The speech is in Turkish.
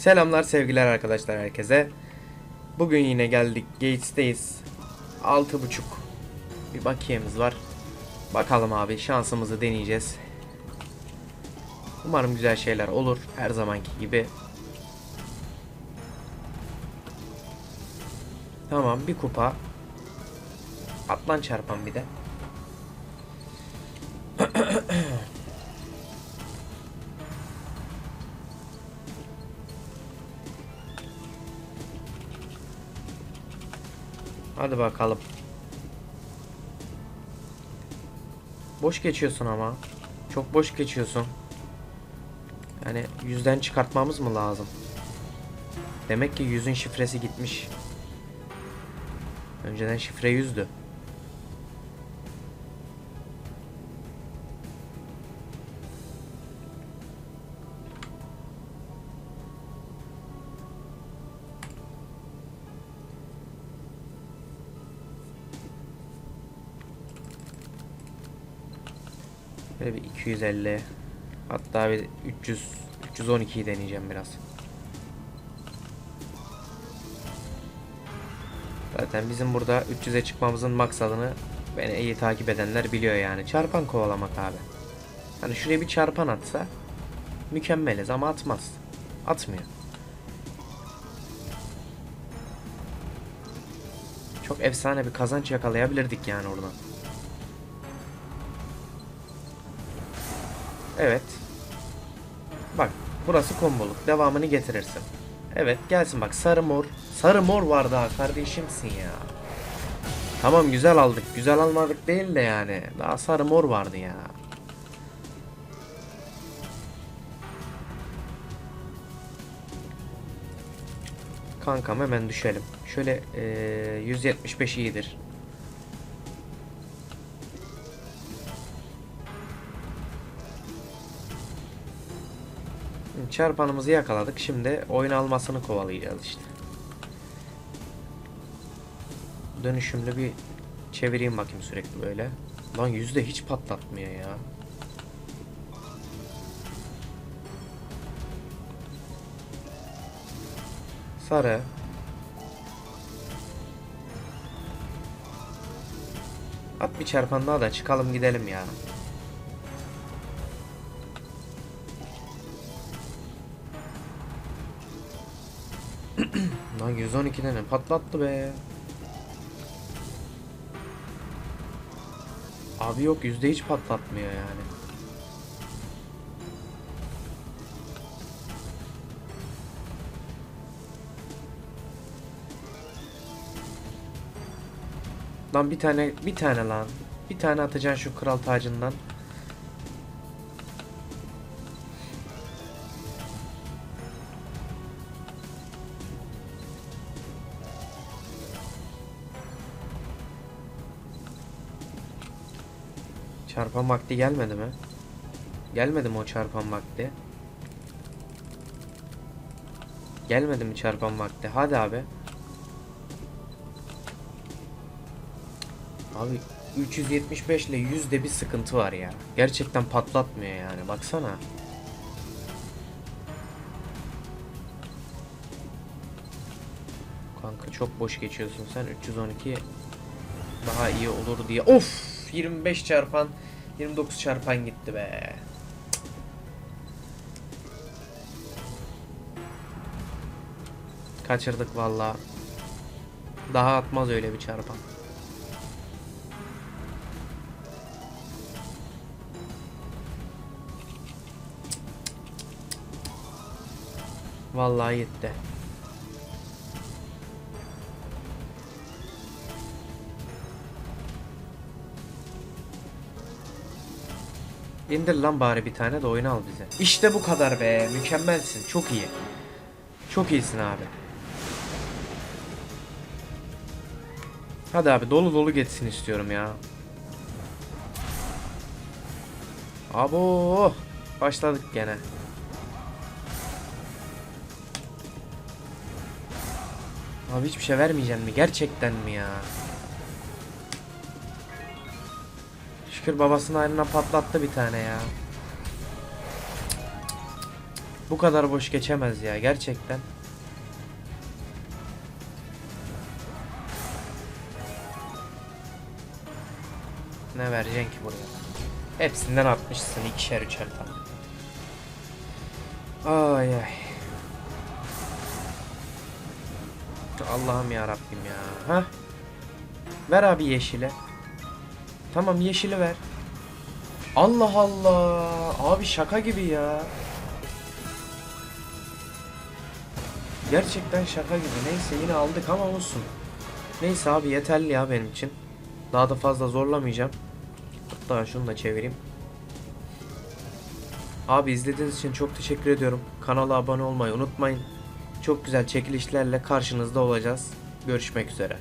Selamlar sevgiler arkadaşlar herkese. Bugün yine geldik Gates'teyiz. 6.5 bir bakiyemiz var. Bakalım abi şansımızı deneyeceğiz. Umarım güzel şeyler olur her zamanki gibi. Tamam bir kupa. Atlan çarpan bir de. Hadi bakalım. Boş geçiyorsun ama. Çok boş geçiyorsun. Yani yüzden çıkartmamız mı lazım? Demek ki yüzün şifresi gitmiş. Önceden şifre yüzdü. Böyle bir 250 hatta bir 300 312'yi deneyeceğim biraz. Zaten bizim burada 300'e çıkmamızın maksadını beni iyi takip edenler biliyor yani. Çarpan kovalamak abi. Hani şuraya bir çarpan atsa mükemmeliz ama atmaz. Atmıyor. Çok efsane bir kazanç yakalayabilirdik yani oradan. Evet. Bak burası komboluk. Devamını getirirsin. Evet gelsin bak sarı mor. Sarı mor var daha kardeşimsin ya. Tamam güzel aldık. Güzel almadık değil de yani. Daha sarı mor vardı ya. Kankam hemen düşelim. Şöyle eee, 175 iyidir. Çarpanımızı yakaladık. Şimdi oyun almasını kovalayacağız işte. Dönüşümlü bir çevireyim bakayım sürekli böyle. Lan yüzde hiç patlatmıyor ya. Sarı. At bir çarpan daha da çıkalım gidelim ya. Lan 112'de ne patlattı be. Abi yok yüzde hiç patlatmıyor yani. Lan bir tane bir tane lan. Bir tane atacaksın şu kral tacından. Çarpan vakti gelmedi mi? Gelmedi mi o çarpan vakti? Gelmedi mi çarpan vakti? Hadi abi. Abi 375 ile yüzde bir sıkıntı var ya. Gerçekten patlatmıyor yani. Baksana. Kanka çok boş geçiyorsun sen. 312 daha iyi olur diye. Of! 25 çarpan 29 çarpan gitti be. Kaçırdık valla. Daha atmaz öyle bir çarpan. Vallahi gitti. İndir lan bari bir tane de oyun al bize. İşte bu kadar be. Mükemmelsin. Çok iyi. Çok iyisin abi. Hadi abi dolu dolu geçsin istiyorum ya. Abo başladık gene. Abi hiçbir şey vermeyeceksin mi? Gerçekten mi ya? Şükür babasının ayrına patlattı bir tane ya. Bu kadar boş geçemez ya gerçekten. Ne vereceksin ki buraya? Hepsinden atmışsın ikişer üçer tane. Ay ay. Allah'ım ya Rabbim ya. Ha? Ver abi yeşile. Tamam yeşili ver. Allah Allah. Abi şaka gibi ya. Gerçekten şaka gibi. Neyse yine aldık ama olsun. Neyse abi yeterli ya benim için. Daha da fazla zorlamayacağım. Hatta şunu da çevireyim. Abi izlediğiniz için çok teşekkür ediyorum. Kanala abone olmayı unutmayın. Çok güzel çekilişlerle karşınızda olacağız. Görüşmek üzere.